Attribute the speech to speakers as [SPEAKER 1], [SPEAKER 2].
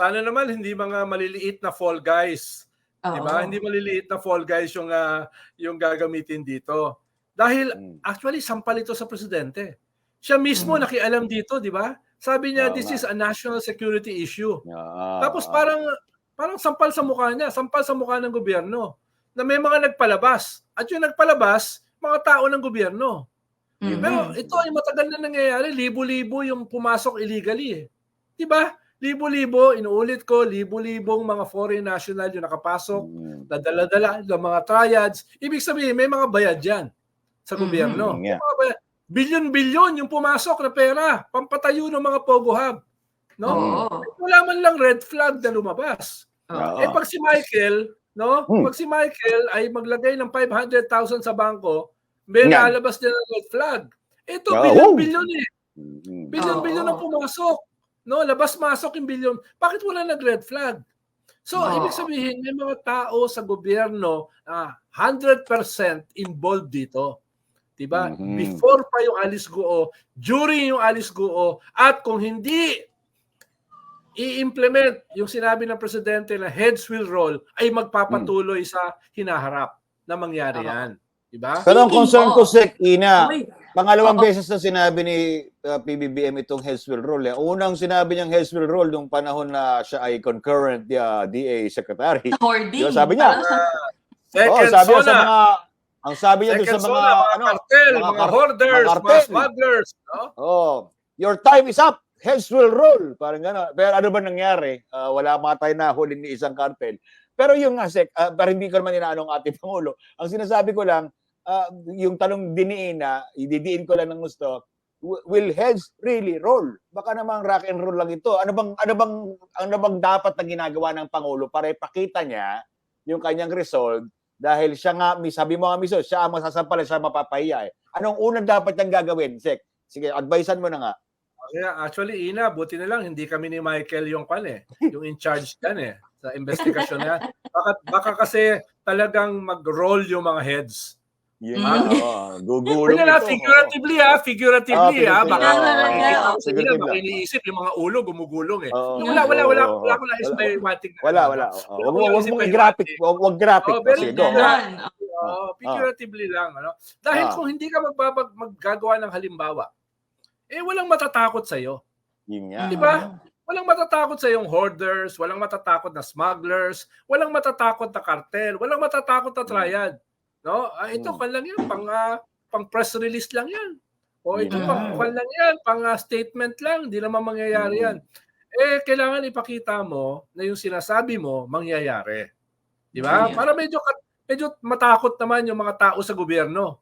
[SPEAKER 1] sana naman hindi mga maliliit na fall guys.
[SPEAKER 2] Oo.
[SPEAKER 1] Di ba? Hindi maliliit na fall guys yung ah, yung gagamitin dito. Dahil
[SPEAKER 3] Mm.
[SPEAKER 1] actually sampal ito sa presidente. Siya mismo
[SPEAKER 2] Mm.
[SPEAKER 1] nakialam dito, di ba? Sabi niya
[SPEAKER 3] Oo
[SPEAKER 1] this is a national security issue.
[SPEAKER 3] Ah,
[SPEAKER 1] Tapos parang parang sampal sa mukha niya, sampal sa mukha ng gobyerno na may mga nagpalabas. At yung nagpalabas, mga tao ng gobyerno.
[SPEAKER 2] Mhm.
[SPEAKER 1] Pero ito ay matagal na nangyayari, libo-libo yung pumasok illegally eh. 'Di ba? Libo-libo, inuulit ko, libo-libong mga foreign national yung nakapasok,
[SPEAKER 3] Mm.
[SPEAKER 1] nadala-dala ng mga triads. Ibig sabihin, may mga bayad yan sa
[SPEAKER 2] Mhm.
[SPEAKER 1] gobyerno.
[SPEAKER 3] Mm, yeah.
[SPEAKER 1] mga bayad. Bilyon-bilyon yung pumasok na pera, pampatayo ng mga Pogo Hub. No?
[SPEAKER 2] Oo.
[SPEAKER 1] Wala man lang red flag na lumabas.
[SPEAKER 2] Oo.
[SPEAKER 1] Eh pag si Michael, no?
[SPEAKER 3] Hmm.
[SPEAKER 1] Pag si Michael ay maglagay ng 500,000 sa bangko, may
[SPEAKER 3] Yan.
[SPEAKER 1] lalabas din ng red flag. Ito, bilyon-bilyon eh.
[SPEAKER 3] Mm.
[SPEAKER 1] Bilyon-bilyon
[SPEAKER 2] Oo.
[SPEAKER 1] ang pumasok. No, labas-masok yung bilyon. Bakit wala nag-red flag? So,
[SPEAKER 2] Oo.
[SPEAKER 1] ibig sabihin, may mga tao sa gobyerno na 100% involved dito. Diba?
[SPEAKER 3] Mhm.
[SPEAKER 1] Before pa yung alis guo, during yung alis guo, at kung hindi i-implement yung sinabi ng presidente na heads will roll, ay magpapatuloy sa hinaharap na mangyari
[SPEAKER 2] Oo.
[SPEAKER 1] yan. Diba?
[SPEAKER 3] Pero ang concern ko, Sek, Ina, pangalawang
[SPEAKER 2] Oo.
[SPEAKER 3] beses na sinabi ni uh, PBBM itong heads will roll. Eh. Unang sinabi niyang heads will roll nung panahon na siya ay concurrent uh, DA Secretary.
[SPEAKER 2] hoarding.
[SPEAKER 3] Diba, sabi niya?
[SPEAKER 1] Second
[SPEAKER 3] Oo, sabi niya sa mga ang sabi niya doon sa mga
[SPEAKER 1] zona, mga
[SPEAKER 3] ano,
[SPEAKER 1] cartel,
[SPEAKER 3] mga
[SPEAKER 1] mga, hoarders,
[SPEAKER 3] mga
[SPEAKER 1] mga, smugglers. No?
[SPEAKER 3] oh, your time is up. Heads will roll. Parang gano'n. Pero ano ba nangyari? Ah, wala matay na huli ni isang cartel. Pero yung nga, Sek, ah, pero hindi ko naman inaano ang ating Pangulo. Ang sinasabi ko lang, ah, yung tanong diniin na, ididiin ko lang ng gusto, will heads really roll? Baka namang rock and roll lang ito. Ano bang ano bang ano bang dapat na ginagawa ng pangulo para ipakita niya yung kanyang resolve dahil siya nga sabi mo nga miso, siya ang masasampal siya mapapahiya eh. Anong unang dapat niyang gagawin, Sek? Sige, advisean mo na nga.
[SPEAKER 1] Kaya actually, Ina, buti na lang, hindi kami ni Michael yung kwan eh. Yung in charge yan eh. Sa investigasyon na yan. Baka, baka kasi talagang mag-roll yung mga heads.
[SPEAKER 3] Yun,
[SPEAKER 2] Mm.
[SPEAKER 3] ah, oo. gugulong
[SPEAKER 1] Kaya na, figuratively ha, figuratively
[SPEAKER 3] Ah,
[SPEAKER 1] ha. Baka,
[SPEAKER 2] figuratively.
[SPEAKER 1] baka,
[SPEAKER 2] Ah,
[SPEAKER 1] sige na,
[SPEAKER 3] lang.
[SPEAKER 1] baka iniisip yung mga ulo gumugulong eh.
[SPEAKER 3] Oo.
[SPEAKER 1] Wala, wala, wala, wala ko nais
[SPEAKER 3] wala,
[SPEAKER 1] may wating.
[SPEAKER 3] Wala, wala. Oo.
[SPEAKER 1] Wala
[SPEAKER 3] Wag
[SPEAKER 1] ko
[SPEAKER 3] mo wag
[SPEAKER 1] isip
[SPEAKER 3] mong
[SPEAKER 1] may
[SPEAKER 3] i-graphic.
[SPEAKER 1] wating.
[SPEAKER 3] Wag wag graphic.
[SPEAKER 1] Oh, very
[SPEAKER 3] Sige,
[SPEAKER 1] figuratively lang. Ano? Dahil
[SPEAKER 3] Ah.
[SPEAKER 1] kung hindi ka magbabag, maggagawa ng halimbawa, eh walang matatakot sa'yo.
[SPEAKER 3] Yun nga.
[SPEAKER 1] Di ba? Walang matatakot sa yung hoarders, walang matatakot na smugglers, walang matatakot na cartel, walang matatakot na triad. No? Ah, ito
[SPEAKER 3] Mm.
[SPEAKER 1] kan lang yan, pang ah, pang press release lang yan. O ito
[SPEAKER 3] Mm.
[SPEAKER 1] pang kan lang yan, pang ah, statement lang, hindi naman mangyayari
[SPEAKER 3] Mm.
[SPEAKER 1] yan. Eh kailangan ipakita mo na yung sinasabi mo mangyayari. Di ba?
[SPEAKER 2] Yeah.
[SPEAKER 1] Para medyo medyo matakot naman yung mga tao sa gobyerno.